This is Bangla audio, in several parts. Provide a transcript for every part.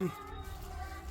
Thank you.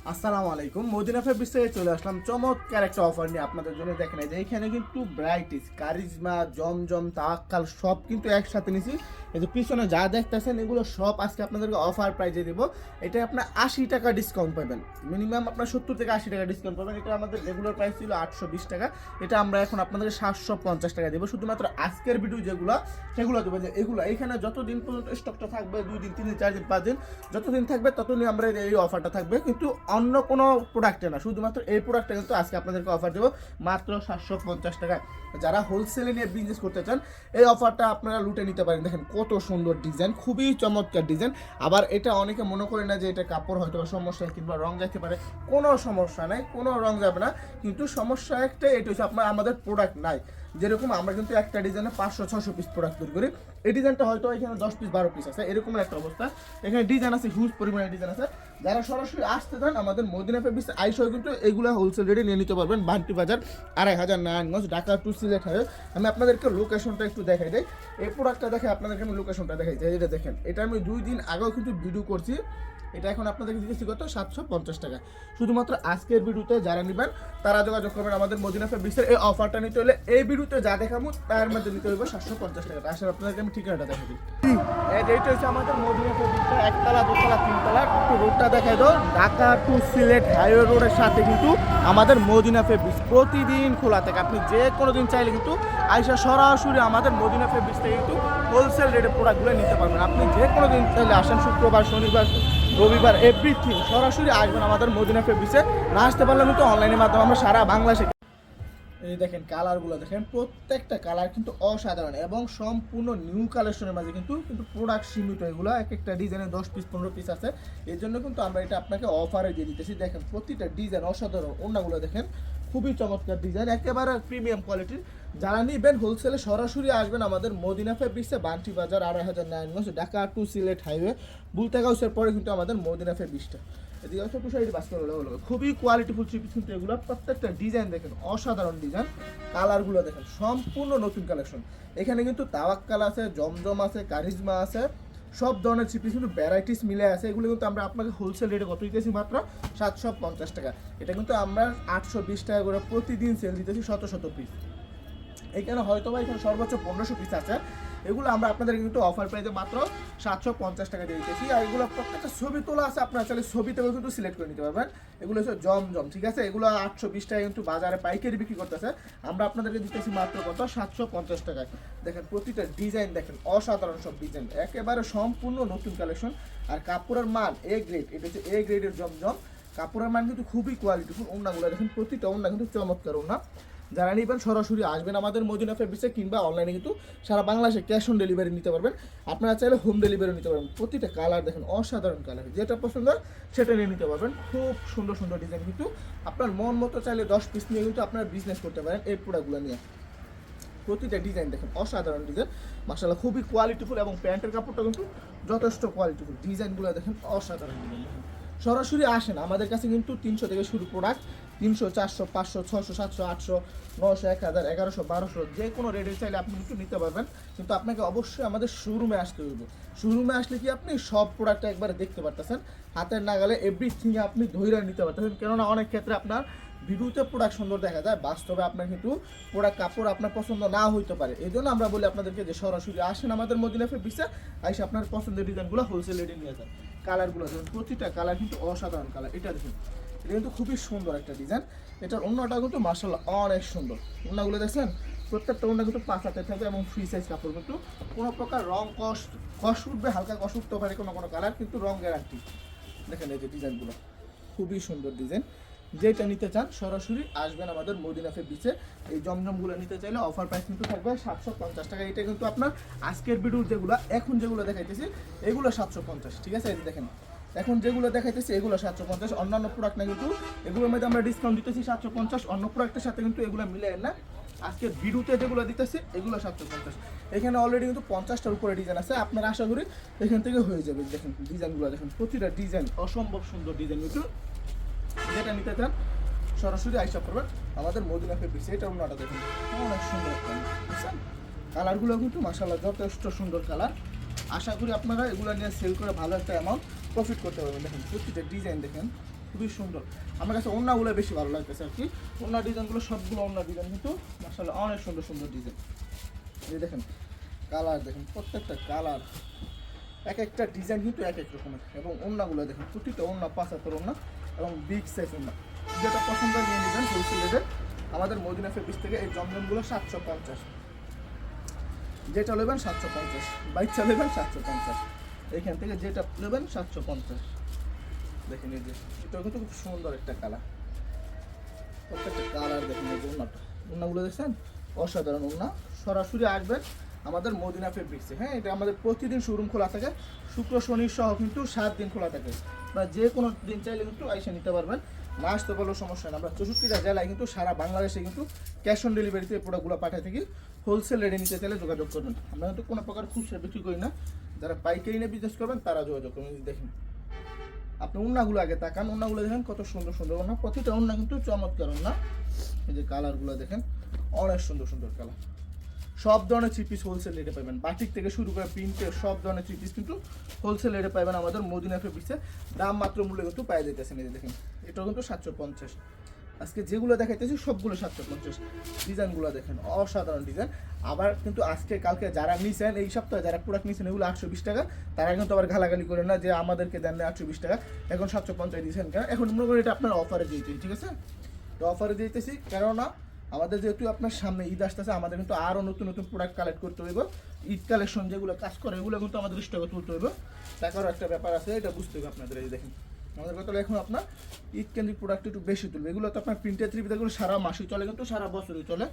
আসসালামু আলাইকুম। মদিনা ফেব্রিক্স থেকে চলে আসলাম। চমৎকার একটা অফার নিয়ে আপনাদের জন্য। দেখেন যে, এখানে কিন্তু ব্রাইটিস কারিজমা, জমজম, তাক্কাল, সব কিন্তু একসাথে নিছি। এই যে, পিছনে যা দেখতেছেন, এগুলো সব আজকে আপনাদেরকে অফার প্রাইজে দিব। এটা আপনার আশি টাকা ডিসকাউন্ট পাবেন। মিনিমাম আপনার সত্তর থেকে আশি টাকা ডিসকাউন্ট পাবেন। এটা আমাদের রেগুলার প্রাইস ছিল আটশো বিশ টাকা। এটা আমরা এখন আপনাদের সাতশো পঞ্চাশ টাকা দেবো। শুধুমাত্র আজকের ভিডিও যেগুলো, সেগুলো দেবো। যে, এগুলো, এখানে যতদিন পর্যন্ত স্টকটা থাকবে, দুই দিন, তিন দিন, চার দিন, পাঁচ দিন, যতদিন থাকবে, ততদিন আমরা এই অফারটা থাকবে। কিন্তু অন্য কোনো প্রোডাক্টে না, শুধুমাত্র এই প্রোডাক্টটা কিন্তু আজকে আপনাদেরকে অফার দেবো, মাত্র সাতশো পঞ্চাশ টাকা। যারা হোলসেলে নিয়ে বিজনেস করতে চান, এই অফারটা আপনারা লুটে নিতে পারেন। দেখেন কত সুন্দর ডিজাইন খুবই চমৎকার ডিজাইন আবার এটা অনেকে মনে করে না যে এটা কাপড় হয়তো সমস্যা কিংবা রং যাইতে পারে। কোনো সমস্যা নাই, কোনো রং যাবে না। কিন্তু সমস্যা একটাই, এটা হচ্ছে আপনার, আমাদের প্রোডাক্ট নাই। যেরকম আমরা কিন্তু একটা ডিজাইনে পাঁচশো ছশো পিস প্রোডাক্ট তৈরি করি। এই ডিজাইনটা হয়তো এখানে দশ পিস বারো পিস আছে এরকম একটা অবস্থা। এখানে ডিজাইন আছে হিউজ পরিমাণে ডিজাইন আছে। যারা সরাসরি আসতে চান, আমাদের মদিনা ফেব্রিক্স আইসো কিন্তু এগুলো হোলসেল রেটে নিয়ে নিতে পারবেন। বান্টি বাজার, আড়াই হাজার নারায়ণগঞ্জ, ঢাকা টু সিলেট হয়ে আমি আপনাদেরকে লোকেশনটা একটু দেখাই দেয় এই প্রোডাক্টটা দেখে আপনাদেরকে আমি লোকেশনটা দেখাই দিই। এটা দেখেন, এটা আমি দুই দিন আগেও কিন্তু ভিডিও করছি। এটা এখন আপনাদেরকে দিতেছি কত? সাতশো পঞ্চাশ টাকা। শুধুমাত্র আজকের ভিডিওতে যারা নেবেন, তারা যোগাযোগ করবেন আমাদের মদিনা ফেব্রিক্সের এই অফারটা নিতে হলে এই ভিডিওতে যা দেখাবো, তার মধ্যে নিতে হইবে সাতশো পঞ্চাশ টাকা। আসলে আপনাদেরকে আমি ঠিকানাটা দেখা দিই। হচ্ছে আমাদের মদিনা ফেব্রিক্সটা একতলা, দোতলা, তিনতলা। একটু রোডটা দেখাই দাও। ঢাকা টু সিলেট হাইওয়ে রোডের সাথে কিন্তু আমাদের মদিনা ফেব্রিক্স প্রতিদিন খোলা থাকে। আপনি যে কোনো দিন চাইলে কিন্তু আইসা সরাসরি আমাদের মদিনা ফেব্রিক্স থেকে কিন্তু হোলসেল রেটে প্রোডাক্টগুলো নিতে পারবেন। আপনি যে কোনো দিন চাইলে আসেন শুক্রবার, শনিবার রবিবার এভরিথিং সরাসরি আসবেন আমাদের মদিনা ফেব্রিক্সে। না আসতে পারলে কিন্তু অনলাইনের মাধ্যমে আমরা সারা বাংলা শিখে এই দেখেন কালারগুলো দেখেন, প্রত্যেকটা কালার কিন্তু অসাধারণ এবং সম্পূর্ণ নিউ কালেকশনের মাঝে কিন্তু কিন্তু প্রোডাক্ট সীমিত এগুলো। এক একটা ডিজাইনে দশ পিস পনেরো পিস আছে। এর জন্য কিন্তু আমরা এটা আপনাকে অফারে দিয়ে দিতেছি। দেখেন প্রতিটা ডিজাইন অসাধারণ। অন্যগুলো দেখেন খুবই চমৎকার ডিজাইন একেবারে প্রিমিয়াম কোয়ালিটির যারা নিবেন হোলসেলে সরাসরি আসবেন আমাদের মদিনা ফেব্রিক্সে বান্টি বাজার, আড়াই হাজার নারায়ণগঞ্জ ঢাকা টু সিলেট হাইওয়ে বুলতাগাউসের পরে কিন্তু আমাদের মদিনা ফেব্রিক্সটা এদিকে হচ্ছে টু সাইড বাস করে হলো খুবই কোয়ালিটিফুল পিস কিন্তু এগুলো প্রত্যেকটা ডিজাইন দেখেন, অসাধারণ ডিজাইন কালারগুলো দেখেন, সম্পূর্ণ নতুন কালেকশন এখানে কিন্তু তাওয়াক্কাল আছে, জমজম আছে, কারিজমা আছে। সব ধরনের চিপিস কিন্তু ভ্যারাইটিস মিলে আছে। এগুলো কিন্তু আমরা আপনাকে হোলসেল রেটে কত দিতেছি মাত্র? সাতশো পঞ্চাশ টাকা। এটা কিন্তু আমরা আটশো বিশ টাকা করে প্রতিদিন সেল দিতেছি শত শত পিস এখানে হয়তো বা এখানে সর্বোচ্চ পনেরোশো পিস আছে। এগুলো আমরা আপনাদের কিন্তু অফার প্রাইসে মাত্র সাতশো পঞ্চাশ টাকা দিয়ে দিতেছি আর এগুলো প্রত্যেকটা ছবি তোলা আছে, আপনারা চাইলে ছবি কিন্তু সিলেক্ট করে নিতে পারবেন। এগুলো হচ্ছে জমজম, ঠিক আছে? এগুলো আটশো বিশ টাকা কিন্তু বাজারে পাইকারি বিক্রি করতেছে। আমরা আপনাদেরকে দিতেছি মাত্র কত? সাতশো পঞ্চাশ টাকায়। দেখেন, প্রতিটা ডিজাইন দেখেন, অসাধারণ সব ডিজাইন একেবারে সম্পূর্ণ নতুন কালেকশন আর কাপড়ের মান এ গ্রেড এটা হচ্ছে এ গ্রেডের জমজম। কাপড়ের মান কিন্তু খুবই কোয়ালিটিফুল ওনাগুলো দেখেন, প্রতিটা ওনা কিন্তু চমৎকার ওনা যারা নিবেন সরাসরি আসবেন আমাদের মদিনা ফেব্রিক্সে কিংবা অনলাইনে কিন্তু সারা বাংলাদেশে ক্যাশ অন ডেলিভারি নিতে পারবেন। আপনারা চাইলে হোম ডেলিভারি নিতে পারবেন। প্রতিটা কালার দেখেন, অসাধারণ কালার যেটা পছন্দ সেটা নিয়ে নিতে পারবেন। খুব সুন্দর সুন্দর ডিজাইন কিন্তু। আপনার মন মতো চাইলে দশ পিস নিয়ে কিন্তু আপনারা বিজনেস করতে পারেন এই প্রোডাক্টগুলো নিয়ে। প্রতিটা ডিজাইন দেখেন, অসাধারণ ডিজাইন মাসাল্লাহ খুবই কোয়ালিটিফুল এবং প্যান্টের কাপড়টা কিন্তু যথেষ্ট কোয়ালিটিফুল ডিজাইনগুলো দেখেন, অসাধারণ। ডিজাইন সরাসরি আসেন। আমাদের কাছে কিন্তু তিনশো থেকে শুরু প্রোডাক্ট তিনশো, চারশো, পাঁচশো ছশো সাতশো, আটশো নশো এক হাজার, এগারোশো, বারোশো, যে কোনো রেটে চাইলে আপনি কিন্তু নিতে পারবেন। কিন্তু আপনাকে অবশ্যই আমাদের শোরুমে আসতে হইব। শোরুমে আসলে কি আপনি সব প্রোডাক্টটা একবারে দেখতে পারতেছেন। হাতের নাগালে এভরিথিং আপনি ধৈর্য নিতে পারতেছেন। কেননা অনেক ক্ষেত্রে আপনার ভিডিওতে প্রোডাক্ট সুন্দর দেখা যায়, বাস্তবে আপনার কিন্তু প্রোডাক্ট কাপড় আপনার পছন্দ না হইতে পারে। এই জন্য আমরা বলি আপনাদেরকে যে সরাসরি আসেন আমাদের মদিনা ফেব্রিক্সে আইসে আপনার পছন্দের ডিজাইনগুলো হোলসেল রেটে নিয়ে যান। কালারগুলো দেখুন প্রতিটা কালার কিন্তু অসাধারণ কালার। এটা দেখুন। এটা কিন্তু খুবই সুন্দর একটা ডিজাইন। এটার অন্যটা কিন্তু মার্শাল্লাহ অনেক সুন্দর। অন্যগুলো দেখছেন? প্রত্যেকটা অন্য কিন্তু পাঁচাতে থাকবে এবং ফ্রি সাইজ কাপড়। কিন্তু কোনো প্রকার রং কষ কষ উঠবে, হালকা কষ উঠতে পারে কোনো কোনো কালার, কিন্তু রং গ্যারান্টি দেখেন এই যে ডিজাইনগুলো। খুবই সুন্দর ডিজাইন। যেটা নিতে চান, সরাসরি আসবেন আমাদের মদিনা বিচে এই জমজমগুলো নিতে চাইলে অফার প্রাইস কিন্তু থাকবে সাতশো পঞ্চাশ টাকা। এটা কিন্তু আপনার আজকের ভিডিওর যেগুলো, এখন যেগুলো দেখাইতেছি, এগুলো সাতশো পঞ্চাশ, ঠিক আছে? দেখেন, এখন যেগুলো দেখাইতেছি, এগুলো সাতশো পঞ্চাশ। অন্যান্য প্রোডাক্ট না কিন্তু, এগুলোর মধ্যে আমরা ডিসকাউন্ট দিতেছি সাতশো পঞ্চাশ। অন্য প্রোডাক্টের সাথে কিন্তু এগুলো মিলে না। আজকে ভিডিওতে যেগুলো দিতেছি, এগুলো সাতশো পঞ্চাশ। এখানে অলরেডি কিন্তু পঞ্চাশটার উপরে ডিজাইন আছে। আপনারা আশা করি এখান থেকে হয়ে যাবে। দেখেন ডিজাইনগুলো দেখেন, প্রতিটা ডিজাইন অসম্ভব সুন্দর ডিজাইন কিন্তু যেটা নিতে চান, সরাসরি আইসা করবেন আমাদের মদিনা ফেব্রিক্স এটা অন্যটা দেখুন। অনেক সুন্দর কালারগুলো কিন্তু মাসাল্লাহ যথেষ্ট সুন্দর কালার। আশা করি আপনারা এগুলো নিয়ে সেল করে ভালো একটা অ্যামাউন্ট প্রফিট করতে পারবেন। দেখেন প্রতিটা ডিজাইন দেখেন, খুবই সুন্দর। আমার কাছে অন্যগুলো বেশি ভালো লাগতেছে আর কি। অন্য ডিজাইনগুলো, সবগুলো অন্য ডিজাইন কিন্তু মাসাল্লাহ অনেক সুন্দর সুন্দর ডিজাইন এই দেখেন, কালার দেখেন, প্রত্যেকটা কালার, এক একটা ডিজাইন কিন্তু এক এক রকমের। এবং ওন্নাগুলো দেখেন, প্রতিটা ওন্না পাঁচ হাতের ওন্না এবং বিগ সাইজ ওন্না যেটা পছন্দ নিয়ে নেবেন হোলসেল রেটে আমাদের মদিনা ফেব্রিক্স থেকে এই জমজমগুলো সাতশো পঞ্চাশ। যেটা নেবেন সাতশো পঞ্চাশ। বাইকটা নেবেন সাতশো পঞ্চাশ। এইখান থেকে যেটা নেবেন সাতশো পঞ্চাশ। দেখেন এই যে এটা কিন্তু খুব সুন্দর একটা কালার প্রত্যেকটা কালার দেখেন এই যে ওন্নাটা ওন্নাগুলো দেখছেন? অসাধারণ ওন্না সরাসরি আসবেন আমাদের মদিনা ফেব্রিক্সে হ্যাঁ এটা আমাদের প্রতিদিন শোরুম খোলা থাকে। শুক্র, শনি, সহ কিন্তু সাত দিন খোলা থাকে। বা যে কোনো দিন চাইলে কিন্তু আইসা নিতে পারবেন। না আসতে পারলেও সমস্যা নেই। আমরা চৌষট্টিটা জেলায় কিন্তু সারা বাংলাদেশে কিন্তু ক্যাশ অন ডেলিভারিতে প্রোডাক্টগুলো পাঠিয়ে থাকি। হোলসেল রেটে নিতে চাইলে যোগাযোগ করবেন আমরা কিন্তু কোনো প্রকার খুচরা বিক্রি করি না। যারা পাইকারি নিয়ে বিজনেস করবেন, তারা যোগাযোগ করবেন দেখেন, আপনি উন্নাগুলো আগে তাকান। উন্নাগুলো দেখেন কত সুন্দর সুন্দর উন্না। প্রতিটা উন্না কিন্তু চমৎকার উন্না। এই যে কালারগুলো দেখেন, অনেক সুন্দর সুন্দর কালার সব ধরনের থ্রি পিস হোলসেল রেটে পাবেন বাটিক থেকে শুরু করে প্রিন্টের সব ধরনের থ্রি পিস কিন্তু হোলসেল রেটে পাবেন আমাদের মদিনা ফেব্রিক্সে দাম মাত্র মূল্য কিন্তু পাই যেতেছেন যে দেখেন, এটাও কিন্তু সাতশো পঞ্চাশ। আজকে যেগুলো দেখাইতেছি সবগুলো সাতশো পঞ্চাশ। ডিজাইনগুলো দেখেন, অসাধারণ ডিজাইন। আবার কিন্তু আজকে, কালকে যারা নিছেন, এই সপ্তাহে যারা প্রোডাক্ট নিছেন, এগুলো আটশো বিশ টাকা, তারা কিন্তু আবার গালাগালি করে না যে আমাদেরকে দেন না আটশো বিশ টাকা। এখন সাতশো পঞ্চাশ দিয়েছেন কেন? এখন মনে করি এটা আপনার অফারে দিয়েছি, ঠিক আছে? তো অফারে দিতেছি, কেননা আমাদের যেহেতু আপনার সামনে ঈদ আসতেছে, আমাদের কিন্তু আরও নতুন নতুন প্রোডাক্ট কালেক্ট করতে হইব। ঈদ কালেকশন যেগুলো কাজ করে, এগুলো কিন্তু আমাদের স্টকে তুলতে হইব। টাকারও একটা ব্যাপার আছে, এটা বুঝতে হবে আপনাদের, এই দেখেন। আমাদের কথা এখন আপনার ঈদ কেন্দ্রিক প্রোডাক্ট একটু বেশি তুলবে। এগুলো তো আপনার প্রিন্টের থ্রি এগুলো সারা মাসই চলে, কিন্তু সারা বছরই চলে।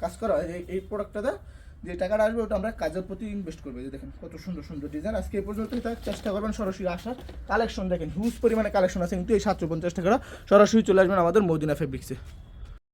কাজ করা হয়। এই- প্রোডাক্টটাতে যে টাকাটা আসবে, ওটা আমরা কাজের প্রতি ইনভেস্ট করব। যে দেখেন, কত সুন্দর সুন্দর ডিজাইন আজকে এই পর্যন্ত চেষ্টা করবেন সরাসরি আসার। কালেকশন দেখেন হিউজ পরিমাণে কালেকশন আছে, কিন্তু এই সাতশো পঞ্চাশ টাকাটা সরাসরি চলে আসবেন আমাদের মদিনা ফেব্রিক্সে